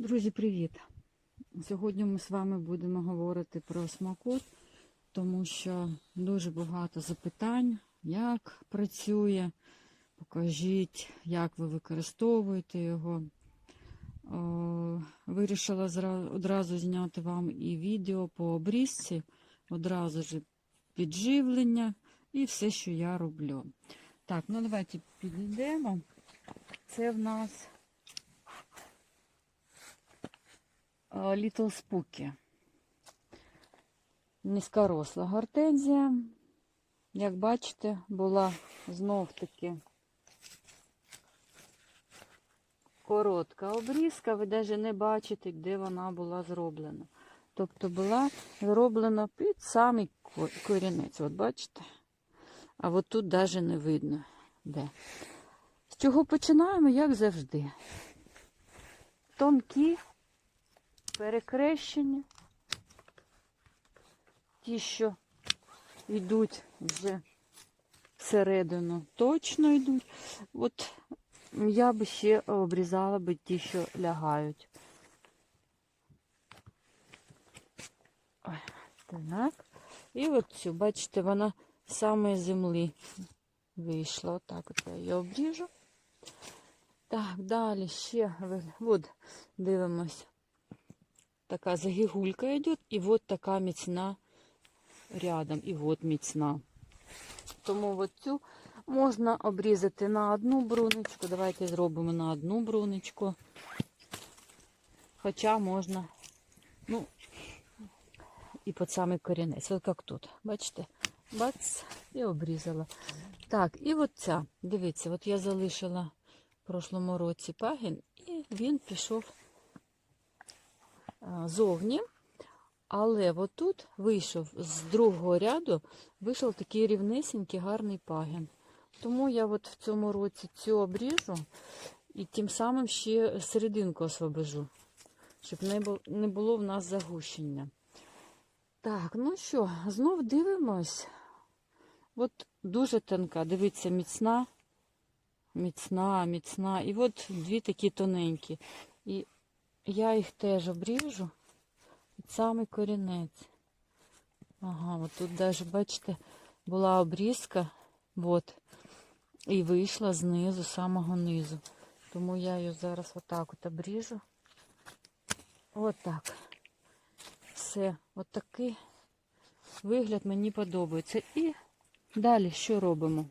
Друзі, привіт! Сьогодні ми з вами будемо говорити про смакот, тому що дуже багато запитань, як працює, покажіть, як ви використовуєте його. Вирішила одразу зняти вам і відео по обрізці, одразу ж підживлення і все, що я роблю. Так, ну давайте підійдемо. Це в нас е, Little Spooky. Низькоросла гортензія. Як бачите, була знов таки коротка обрізка. Ви навіть не бачите, де вона була зроблена. Тобто була зроблена під самий корінець. От бачите? А от тут навіть не видно де. З чого починаємо, як завжди. Тонкі перекрещення. Ті, що йдуть вже всередину, точно йдуть. От я би ще обрізала би ті, що лягають. Ой, так. І от цю, бачите, вона з самої землі вийшла. Отак от я її обріжу. Так, далі ще от дивимось. Така загігулька йде, і от така міцна рядом, і от міцна. Тому от цю можна обрізати на одну брунечку. Давайте зробимо на одну брунечку. Хоча можна, ну, і під самий корінець. Ось як тут. Бачите? Бац, і обрізала. Так, і от ця. Дивіться, от я залишила в прошлому році пагін, і він пішов зовні. Але отут вийшов з другого ряду, вийшов такий рівнесенький гарний пагін. Тому я от в цьому році цю обріжу і тим самим ще серединку освобожу, щоб не було в нас загущення. Так, ну що, знов дивимось. От дуже тонка, дивіться, міцна, міцна, міцна. І от дві такі тоненькі. І я їх теж обріжу. Самий корінець. Ага, от тут навіть, бачите, була обрізка, от, і вийшла знизу, самого низу. Тому я її зараз отак от обріжу. Отак. Все, от такий вигляд мені подобається. І далі що робимо?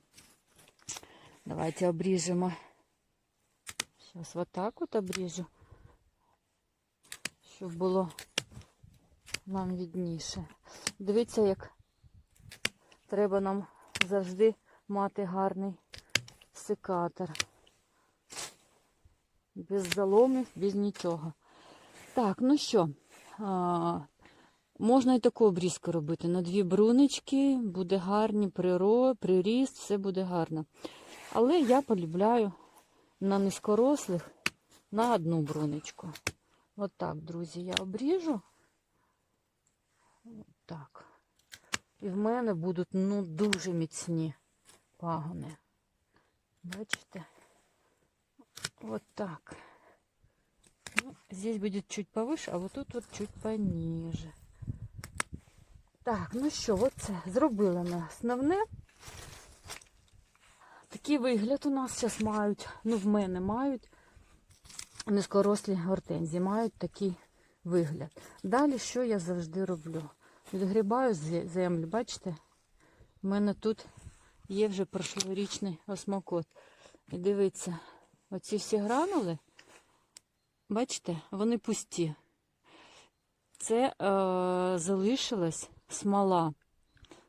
Давайте обріжемо. Зараз отак от обріжу, щоб було нам відніше. Дивіться, як треба нам завжди мати гарний секатор. Без заломів, без нічого. Так, ну що, а, можна і таку обрізку робити. На дві брунички, буде гарний приро, приріст, все буде гарно. Але я полюбляю на низькорослих на одну бруничку. От так, друзі, я обріжу. Так. І в мене будуть ну, дуже міцні пагони. Бачите? Вот так. Ну, здесь будет чуть повыше, а вот тут вот чуть пониже. Так, ну що, от це зробили ми основне. Такий вигляд у нас зараз мають, ну в мене мають низькорослі гортензії, мають такий вигляд. Далі що я завжди роблю? Відгрібаю землю, бачите? У мене тут є вже прошлорічний осмокот. І дивіться, оці всі гранули, бачите, вони пусті. Це е, залишилась смола.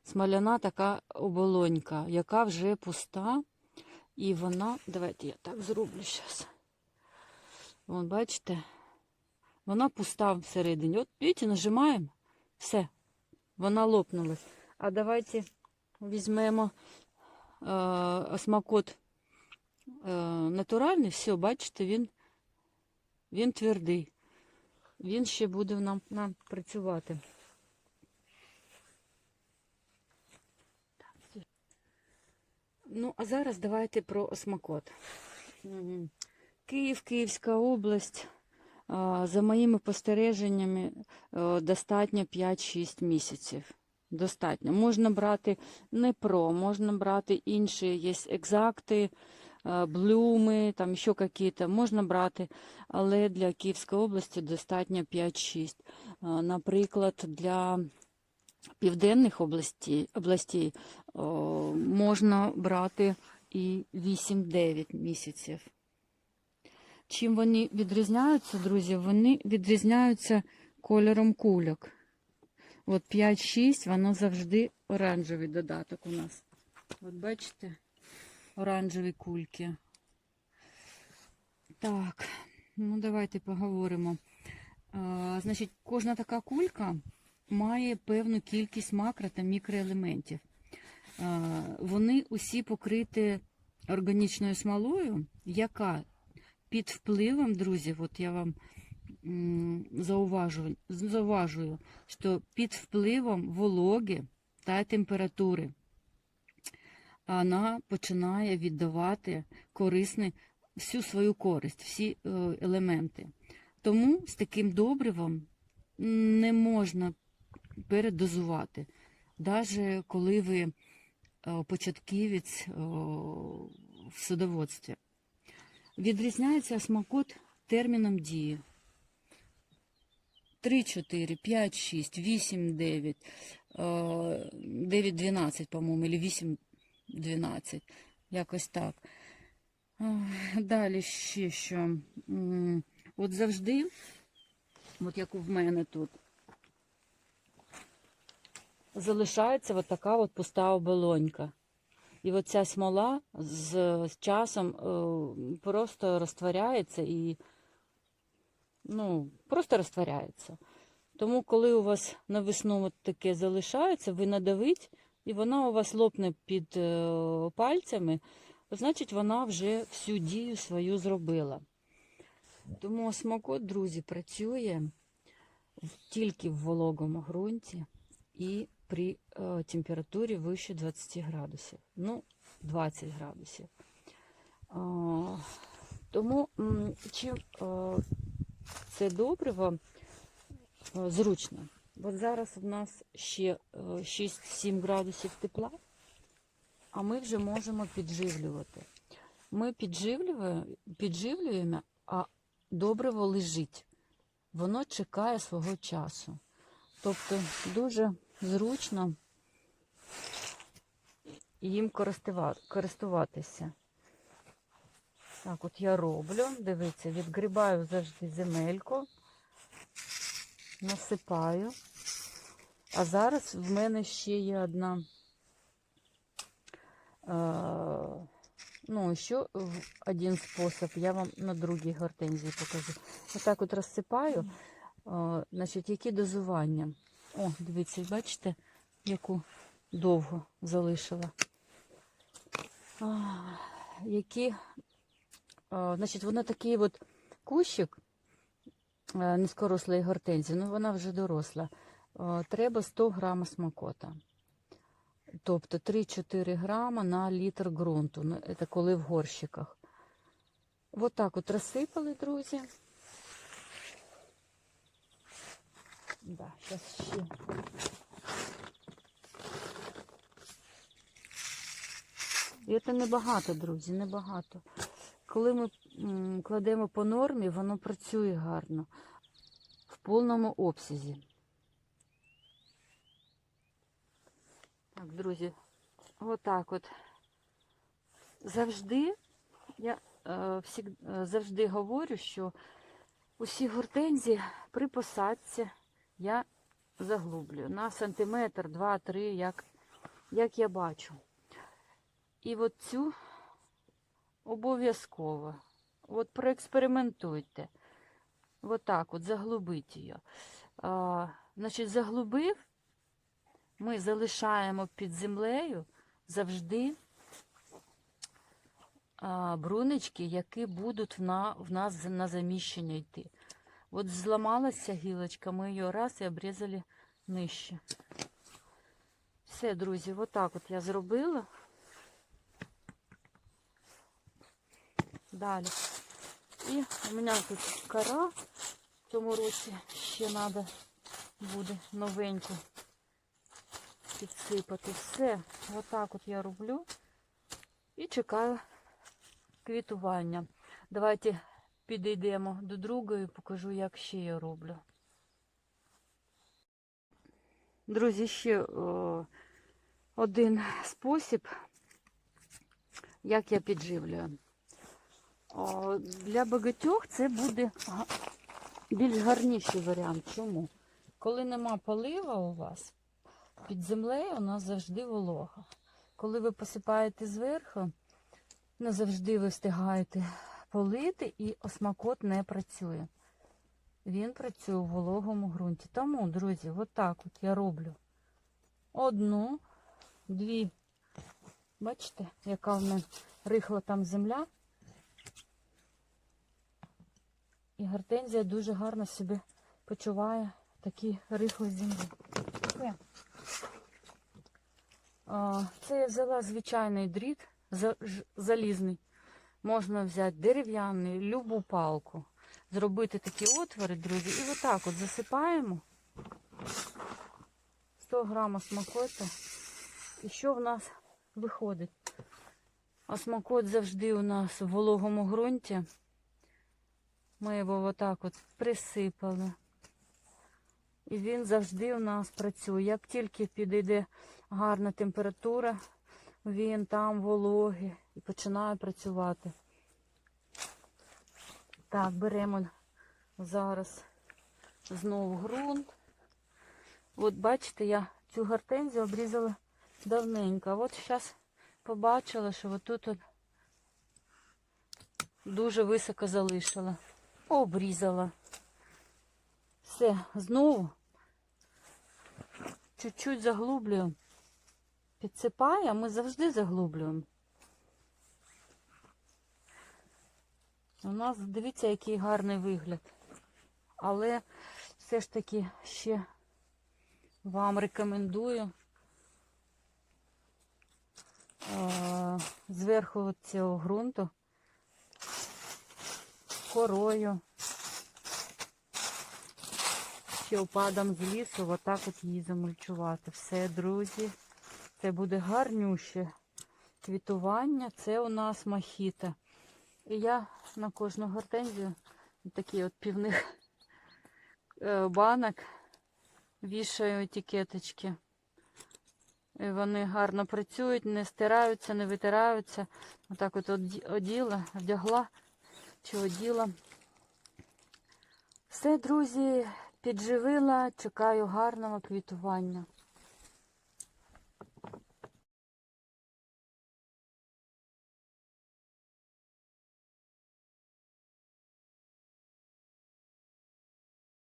Смоляна така оболонька, яка вже пуста. І вона, давайте я так зроблю зараз. Вон, бачите, вона пуста всередині. От, бачите, нажимаємо, все, вона лопнулась. А давайте візьмемо е, осмокот е, натуральний, все, бачите, він, він твердий. Він ще буде нам, нам працювати. Ну, а зараз давайте про осмокот. Мгм. Київ, Київська область. За моїми спостереженнями, е, достатньо 5-6 місяців. Достатньо. Можна брати не про, можна брати інші, є екзакти, е, блюми, там ще якісь, можна брати, але для Київської області достатньо 5-6. Е, Наприклад, для південних областей, областей можна брати і 8-9 місяців. Чим вони відрізняються, друзі? Вони відрізняються кольором кульок. От 5-6, воно завжди оранжевий додаток у нас. От бачите, оранжеві кульки. Так, ну давайте поговоримо. А, значить, кожна така кулька має певну кількість макро та мікроелементів. А, вони усі покриті органічною смолою, яка під впливом, друзі, от я вам зауважую, зауважую, що під впливом вологи та температури вона починає віддавати корисний, всю свою користь, всі е, елементи. Тому з таким добривом не можна передозувати, навіть коли ви е, початківець е, в садоводстві. Відрізняється смакот терміном дії. 3, 4, 5, 6, 8, 9, 9, 12, по-моєму, або 8, 12. Якось так. Далі ще що. От завжди, от як в мене тут, залишається от така от пуста оболонька. І от ця смола з, часом е, просто розтворяється і ну, просто розтворяється. Тому, коли у вас на весну таке залишається, ви надавить, і вона у вас лопне під е, пальцями, значить вона вже всю дію свою зробила. Тому смакот, друзі, працює тільки в вологому ґрунті і при е, температурі вище 20 градусів. Ну, 20 градусів. Тому чим е, це добриво е, зручно. От зараз в нас ще е, 6-7 градусів тепла, а ми вже можемо підживлювати. Ми підживлюємо, підживлюємо, а добриво лежить. Воно чекає свого часу. Тобто дуже зручно їм користуватися. Так, от я роблю, дивіться, відгрібаю завжди земельку, насипаю. А зараз в мене ще є одна. Е, ну, ще один спосіб, я вам на другій гортензії покажу. Отак от розсипаю, е, значить, які дозування. О, дивіться, бачите, яку довго залишила. А, які, а, значить, воно такий от кущик е, низькорослої гортензії, ну вона вже доросла. Е, Треба 100 грам смакота. Тобто 3-4 грама на літр ґрунту. Ну, Це коли в горщиках. От от розсипали, друзі. Да, зараз ще. І це небагато, друзі, небагато. Коли ми кладемо по нормі, воно працює гарно в повному обсязі. Так, друзі, отак от. Завжди, я е, всі, е, завжди говорю, що усі гортензії при посадці я заглублюю на сантиметр, два-три, як, як я бачу. І от цю обов'язково. От проекспериментуйте. От так от заглубіть її. А, значить, заглубив, ми залишаємо під землею завжди а, брунички, які будуть на, в нас на заміщення йти. От зламалася гілочка, ми її раз і обрізали нижче. Все, друзі, отак от я зробила. Далі. І у мене тут кора В цьому році ще треба буде новеньку підсипати. Все, отак от я роблю і чекаю квітування. Давайте підійдемо до другої, покажу, як ще я роблю. Друзі, ще о, один спосіб, як я підживлюю. О, для багатьох це буде більш гарніший варіант. Чому? Коли нема полива у вас, під землею у нас завжди волога. Коли ви посипаєте зверху, не завжди ви встигаєте полити і осмакот не працює. Він працює у вологому ґрунті. Тому, друзі, отак от я роблю одну, дві. Бачите, яка в мене рихла там земля. І гортензія дуже гарно себе почуває в такій рихлій землі. Це я взяла звичайний дріт, залізний. Можна взяти дерев'яний, любу палку, зробити такі отвори, друзі, і отак от засипаємо 100 грам смакота. І що в нас виходить? Осмакот завжди у нас в вологому ґрунті. Ми його отак от присипали. І він завжди у нас працює. Як тільки підійде гарна температура, він там вологий і починає працювати. Так, беремо зараз знову ґрунт. От бачите, я цю гортензію обрізала давненько. От зараз побачила, що отут от дуже високо залишила. Обрізала. Все, знову чуть-чуть заглублюю. Підсипає, ми завжди заглублюємо. У нас, дивіться, який гарний вигляд. Але все ж таки ще вам рекомендую зверху цього ґрунту корою, ще опадом з лісу, отак от її замульчувати. Все, друзі, це буде гарнюще квітування. Це у нас махіта. І я на кожну гортензію такі от півних е, банок вішаю етикеточки. І вони гарно працюють, не стираються, не витираються. Отак от оділа, одягла чи оділа. Все, друзі, підживила, чекаю гарного квітування.